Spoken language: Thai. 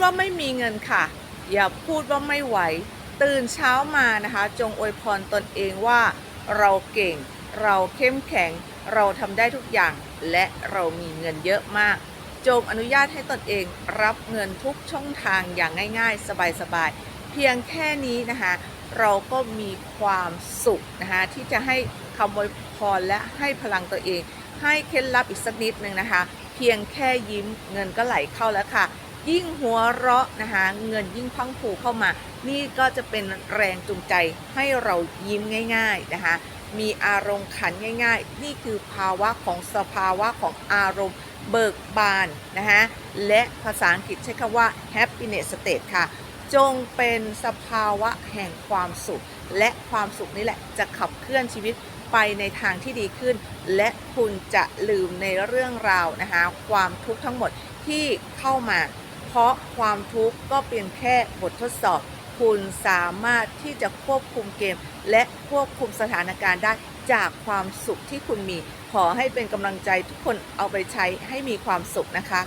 ว่าไม่มีเงินค่ะ อย่าพูดว่าไม่ไหว ตื่นเช้ามานะคะ จงอวยพรตนเองว่า เราเก่ง เราเข้มแข็ง เราทำได้ทุกอย่าง และเรามีเงินเยอะมาก จงอนุญาตให้ตนเองรับเงินทุกช่องทางอย่างง่าย ๆ สบายๆ เพียงแค่นี้นะคะ เราก็มีความสุขนะคะที่จะให้คำอวยพรและให้พลังตัวเอง ให้เคล็ดลับอีกสักนิดหนึ่งนะคะ เพียงแค่ยิ้มเงินก็ไหลเข้าแล้วค่ะ ยิ่งหัวเราะนะคะเงินยิ่งพังผูเข้ามา นี่ก็จะเป็นแรงจูงใจให้เรายิ้มง่าย ๆนะคะ มีอารมณ์ขันง่ายๆ นี่คือภาวะของสภาวะของอารมณ์เบิกบานนะคะและภาษาอังกฤษใช้คำว่า happiness state ค่ะ จงเป็นสภาวะแห่งความสุข และความสุขนี่แหละจะขับเคลื่อนชีวิตไปในทางที่ดีขึ้น และคุณจะลืมในเรื่องราวนะคะความทุกข์ทั้งหมดที่เข้ามา ราะความทุกข์ก็เป็นแค่บททดสอบ คุณสามารถที่จะควบคุมเกม และควบคุมสถานการณ์ได้จากความสุขที่คุณมี ขอให้เป็นกำลังใจทุกคนเอาไปใช้ให้มีความสุขนะคะ